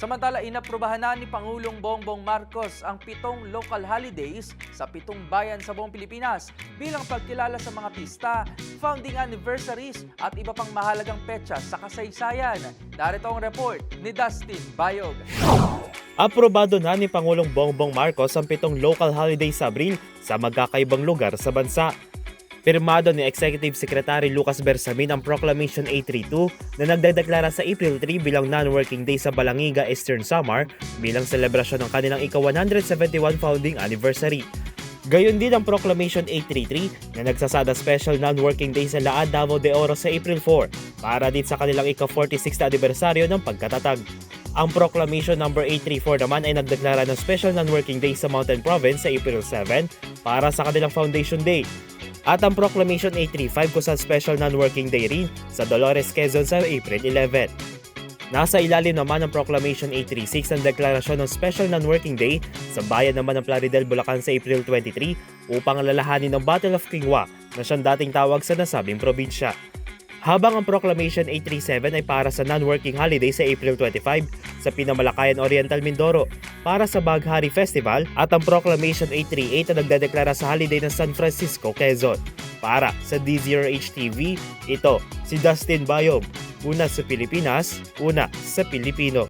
Samantala, inaprubahan na ni Pangulong Bongbong Marcos ang pitong local holidays sa pitong bayan sa buong Pilipinas bilang pagkilala sa mga pista, founding anniversaries at iba pang mahalagang petsa sa kasaysayan. Narito ang report ni Dustin Bayog. Aprobado na ni Pangulong Bongbong Marcos ang pitong local holiday sa Abril sa magkakaibang lugar sa bansa. Pirmado ni Executive Secretary Lucas Bersamin ang Proclamation 832 na nagdedeklara sa April 3 bilang non-working day sa Balangiga, Eastern Samar bilang selebrasyon ng kanilang ika-171 founding anniversary. Gayon din ang Proclamation 833 na nagsasada special non-working day sa Laan Davao de Oro sa April 4 para din sa kanilang ika-46 na anibersaryo ng pagkatatag. Ang Proclamation number 834 naman ay nagdeklara ng special non-working day sa Mountain Province sa April 7 para sa kanilang Foundation Day. At ang Proclamation 835 kung saan special non-working day rin sa Dolores, Quezon sa April 11. Nasa ilalim naman ng Proclamation 836 ang deklarasyon ng Special Non-Working Day sa bayan naman ng Plaridel, Bulacan sa April 23 upang alalahanin ng Battle of Kingwa na siyang dating tawag sa nasabing probinsya. Habang ang Proclamation 837 ay para sa non-working holiday sa April 25 sa Pinamalakayan Oriental Mindoro para sa Baghari Festival at ang Proclamation 838 na nagdedeklara sa holiday ng San Francisco, Quezon. Para sa D0H TV, ito si Dustin Bayom. Una sa Pilipinas, una sa Pilipino.